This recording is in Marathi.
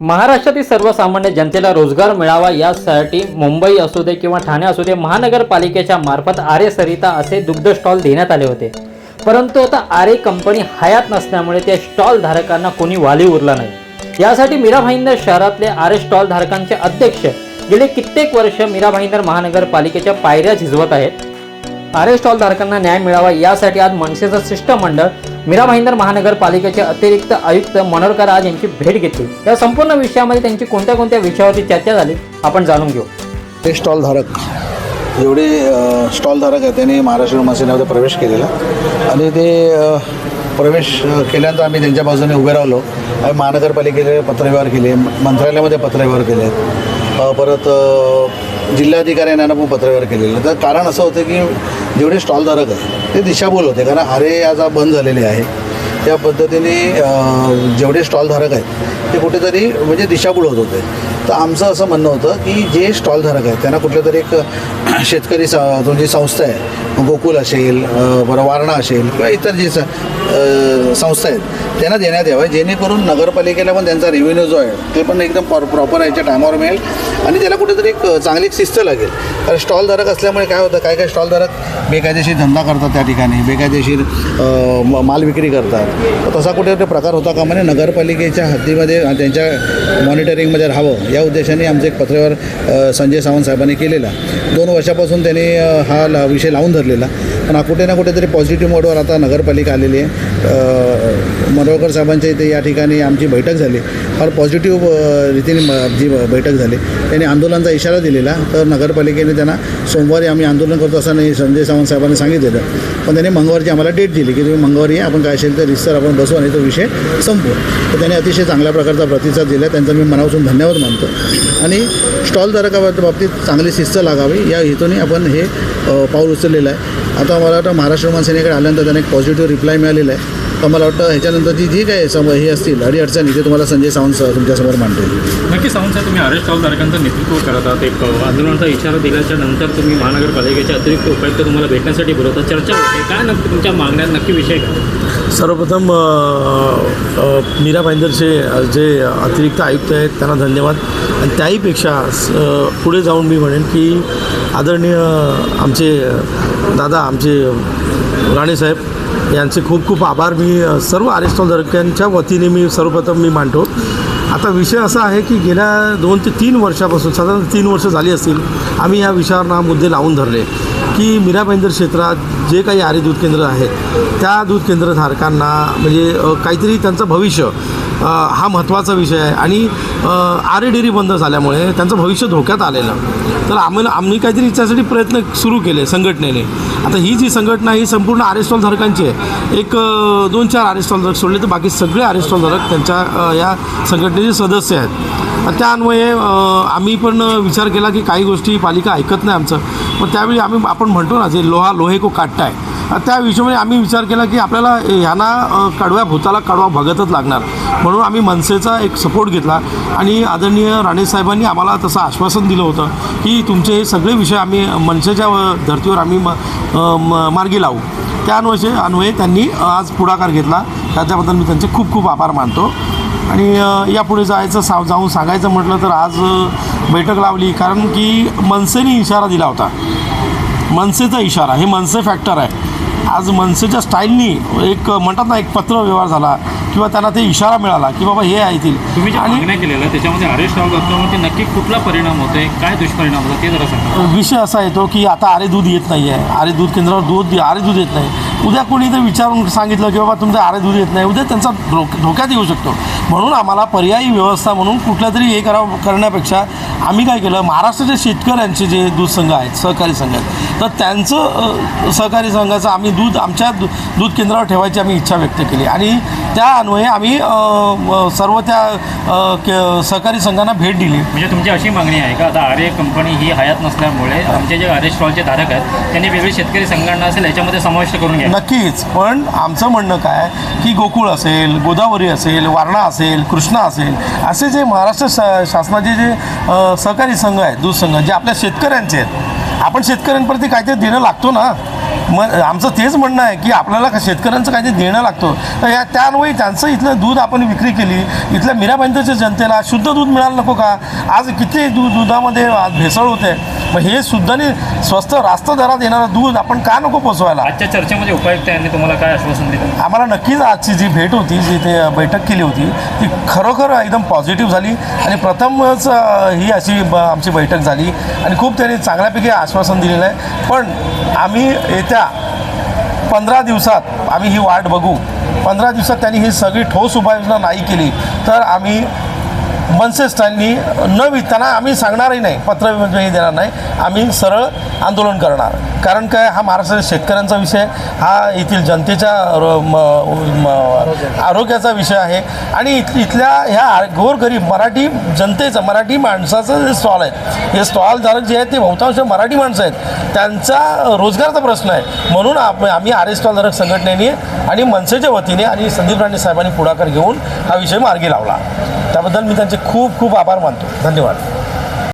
महाराष्ट्रातील सर्वसामान्य जनतेला रोजगार मिळावा यासाठी मुंबई असू दे किंवा ठाणे असू दे महानगरपालिकेच्या मार्फत आरे सरिता असे दुग्ध स्टॉल देण्यात आले होते. परंतु आता आरे कंपनी हयात नसल्यामुळे त्या स्टॉल धारकांना कोणी वाली उरला नाही. यासाठी मीरा भाईंदर शहरातले आरे स्टॉल धारकांचे अध्यक्ष गेले कित्येक वर्ष मीरा भाईंदर महानगरपालिकेच्या पायऱ्या झिजवत आहेत. आरे स्टॉल धारकांना न्याय मिळावा यासाठी आज मनसेचं शिष्टमंडळ मीरा भाईंदर महानगरपालिकेचे अतिरिक्त आयुक्त मनोहरकर राज यांची भेट घेतली. या संपूर्ण विषयामध्ये त्यांची कोणत्या कोणत्या विषयावरती चर्चा झाली आपण जाणून घेऊ. ते स्टॉलधारक जेवढे स्टॉलधारक आहेत त्यांनी महाराष्ट्र विमानसेनेमध्ये प्रवेश केलेला. आणि ते प्रवेश केल्यानंतर आम्ही त्यांच्या बाजूने उभे राहिलो. आम्ही महानगरपालिकेचे पत्रव्यवहार केले मंत्रालयामध्ये पत्रव्यवहार केले. परत जिल्हाधिकाऱ्यांना पण पत्रव्यवहार केलेलं. तर कारण असं होतं की जेवढे स्टॉलधारक आहेत ते दिशाभूल होते. कारण आरे आज बंद झालेले आहे. त्या पद्धतीने जेवढे स्टॉलधारक आहेत ते कुठेतरी म्हणजे दिशाभूल होत होते. तर आमचं असं म्हणणं होतं की जे स्टॉलधारक आहेत त्यांना कुठलं तरी एक शेतकरी स जी संस्था आहे गोकुल असेल बरं वारणा असेल किंवा इतर जे स संस्था आहेत त्यांना देण्यात यावं जेणेकरून नगरपालिकेला पण त्यांचा रेव्हेन्यू जो आहे ते पण एकदम प्रॉ प्रॉपर याच्या टायमावर मिळेल आणि त्याला कुठेतरी एक चांगली एक शिस्त लागेल. कारण स्टॉलधारक असल्यामुळे काय होतं काय काय स्टॉलधारक बेकायदेशीर धंदा करतात त्या ठिकाणी बेकायदेशीर म- माल विक्री करतात. तसा कुठे प्रकार होता का म्हणजे नगरपालिकेच्या हद्दीमध्ये त्यांच्या मॉनिटरिंगमध्ये राहावं. या उद्देशाने आमचं एक पत्रव्यवहार संजय सावंत साहेबांनी केलेला. दोन वर्षापासून त्यांनी हा ला- विषय लावून धरलेला. पण हा कुठे ना कुठेतरी पॉझिटिव्ह मोडवर आता नगरपालिका आलेली आहे. अ, मनोहरकर साहेबांच्या इथे या ठिकाणी आमची बैठक झाली. फार पॉझिटिव्ह रीतीने जी बैठक झाली. त्यांनी आंदोलनाचा इशारा दिलेला. तर नगरपालिकेने त्यांना सोमवारी आम्ही आंदोलन करतो असं नाही संजय सावंत साहेबांनी सांगितलेलं. पण त्यांनी मंगळवारची आम्हाला डेट दिली की तुम्ही मंगळवारी आपण काय असेल तर रिस्तर आपण बसू आणि तो विषय संपू. तर त्यांनी अतिशय चांगल्या प्रकारचा प्रतिसाद दिला. त्यांचा मी मनापासून धन्यवाद मानतो. आणि स्टॉलधारकाबाबत बाबतीत चांगली शिस्त लागावी. या हेतूने आपण हे पाऊल उचललेलं आहे. आता मला वाटतं महाराष्ट्र मनसेनेकडे आल्यानंतर त्यांना एक पॉझिटिव्ह रिप्लाय मिळालेला आहे. तर मला वाटतं ह्याच्यानंतरची जी काही सम हे असतील अडीअडचणी ते तुम्हाला संजय सावंत सर तुमच्यासमोर मांडतील. नक्की सावंत साहेब तुम्ही आरे स्टॉलधारकांचं नेतृत्व करत आहात. एक आंदोलनाचा इशारा दिल्याच्या नंतर तुम्ही महानगरपालिकेचे अतिरिक्त उपायुक्त तुम्हाला भेटण्यासाठी बोलवतात चर्चा होते. काय नक्की तुमच्या मागण्यात नक्की विषय काय? सर्वप्रथम मीरा भाईंदरचे जे अतिरिक्त आयुक्त आहेत त्यांना धन्यवाद. आणि त्याहीपेक्षा पुढे जाऊन मी म्हणेन की आदरणीय आमचे दादा आमचे राणेसाहेब यांचे खूप खूप आभार. मी सर्व आरेस्टॉलधारकांच्या वतीने मी सर्वप्रथम मी मांडतो आता विषय असा आहे की गेल्या दोन ते तीन वर्षापासून साधारण तीन वर्ष झाली असतील आम्ही या विषयावर ना मुद्दे लावून धरले की मीरा भाईंदर क्षेत्रात जे काही आरे दूध केंद्र आहेत त्या दूध केंद्रधारकांना म्हणजे काहीतरी त्यांचं भविष्य हा महत्त्वाचा विषय आहे. आणि आरे डेअरी बंद झाल्यामुळे त्यांचं भविष्य धोक्यात आलेलं. तर आम्हाला आम्ही काहीतरी त्यासाठी प्रयत्न सुरू केले संघटनेने. आता ही जी संघटना ही संपूर्ण आरे स्टॉलधारकांची आहे. एक दोन चार आरे स्टॉलधारक सोडले तर बाकी सगळे आरे धारक त्यांच्या या संघटनेचे सदस्य आहेत. त्या अन्वये आम्ही पण विचार केला की काही गोष्टी पालिका ऐकत नाही आमचं. पण त्यावेळी आम्ही आपण म्हणतो ना जे लोहा लोहे को काटता आहे. त्या हिशोबाने आम्ही विचार केला की आपल्याला ह्यांना कडव्या भूताला कडवा भगतच लागणार. म्हणून आम्ही मनसेचा एक सपोर्ट घेतला आणि आदरणीय राणेसाहेबांनी आम्हाला तसं आश्वासन दिलं होतं की तुमचे हे सगळे विषय आम्ही मनसेच्या धर्तीवर आम्ही म म- मार्गी लावू. त्या अन्वये अन्वये त्यांनी आज पुढाकार घेतला. त्याच्याबद्दल मी त्यांचे खूप खूप आभार मानतो. आणि यापुढे जायचं सा जाऊन सांगायचं म्हटलं तर आज बैठक लावली. कारण की मनसेने इशारा दिला होता. मनसेचा इशारा हे मनसे फॅक्टर आहे. आज मनसेच्या स्टाईलनी एक म्हणतात ना एक पत्र व्यवहार झाला. किंवा त्यांना ते इशारा मिळाला की बाबा हे येतील तुम्ही ज्या मागण्या केलेल्या त्याच्यामध्ये स्टॉल असल्यामुळे नक्की कुठला परिणाम होतोय काय दुष्परिणाम होतो ते जरा सांगा. विषय असा येतो की आता आरे दूध येत नाही आहे आरे दूध केंद्रावर दूध आरे दूध येत नाही. उद्या कोणी जर विचारून सांगितलं की बाबा तुमचं आरे दूध येत नाही उद्या त्यांचा धोक धोक्यात येऊ शकतो. म्हणून आम्हाला पर्यायी व्यवस्था म्हणून कुठल्या तरी हे करावं करण्यापेक्षा आम्ही काय केलं महाराष्ट्राच्या शेतकऱ्यांचे जे दूध संघ आहेत सहकारी संघ आहेत तर त्यांचं सहकारी संघाचं आम्ही दूध आमच्या दूध केंद्रावर ठेवायची आम्ही इच्छा व्यक्त केली. आणि त्या अन्वये आम्ही सर्व त्या सहकारी संघांना भेट दिली. म्हणजे तुमची अशी मागणी आहे का? आता आर्य कंपनी ही हयात नसल्यामुळे आमचे जे आर्य स्टॉलचे धारक आहेत त्यांनी वेगळी शेतकरी संघटना असेल याच्यामध्ये समाविष्ट करून घ्या. नक्कीच. पण आमचं म्हणणं काय की गोकुळ असेल गोदावरी असेल वारणा असेल कृष्णा असेल असे जे महाराष्ट्र शा शासनाचे जे सहकारी संघ आहेत दूध संघ जे आपल्या शेतकऱ्यांचे आहेत. आपण शेतकऱ्यांप्रती काहीतरी देणं लागतो ना. मग आमचं तेच म्हणणं आहे की आपल्याला शेतकऱ्यांचं काहीतरी देणं लागतं. तर या त्यान्वये त्यांचं इथलं दूध आपण विक्री केली. इथल्या मीराबाईंच्या जनतेला शुद्ध दूध मिळालं नको का? आज किती दूध दुधामध्ये आज भेसळ होते. मग हे सुद्धा नाही स्वस्त रास्त दरात येणारं दूध आपण का नको पोचवायला? आजच्या चर्चेमध्ये उपायुक्त यांनी तुम्हाला काय आश्वासन दिलं? आम्हाला नक्कीच आजची जी भेट होती जी ते बैठक केली होती ती खरोखर एकदम पॉझिटिव्ह झाली. आणि प्रथमच ही अशी आमची बैठक झाली. आणि खूप त्यांनी चांगल्यापैकी आश्वासन दिलेलं आहे. पण आम्ही येत्या पंधरा दिवसात आम्ही ही वाट बघू. पंधरा दिवसात त्यांनी ही सगळी ठोस उपाययोजना नाही केली तर आम्ही मनसे स्टाईलनी न विकताना आम्ही सांगणारही नाही पत्र वगैरे देणार नाही. आम्ही सरळ आंदोलन करणार. कारण काय हा महाराष्ट्रातील शेतकऱ्यांचा विषय हा येथील जनतेच्या रो- म- आरोग्याचा विषय आहे. आणि इथ इथल्या ह्या गोरगरीब मराठी जनतेचं मराठी माणसाचं जे स्टॉल आहे हे स्टॉलधारक जे आहेत ते बहुतांश मराठी माणसं आहेत. त्यांचा रोजगारचा प्रश्न आहे. म्हणून आप आम्ही आर एस स्टॉलधारक संघटनेने आणि मनसेच्या वतीने आणि संदीप राणे साहेबांनी पुढाकार घेऊन हा विषय मार्गी लावला. त्याबद्दल मी त्यांचे खूप खूप आभार मानतो. धन्यवाद.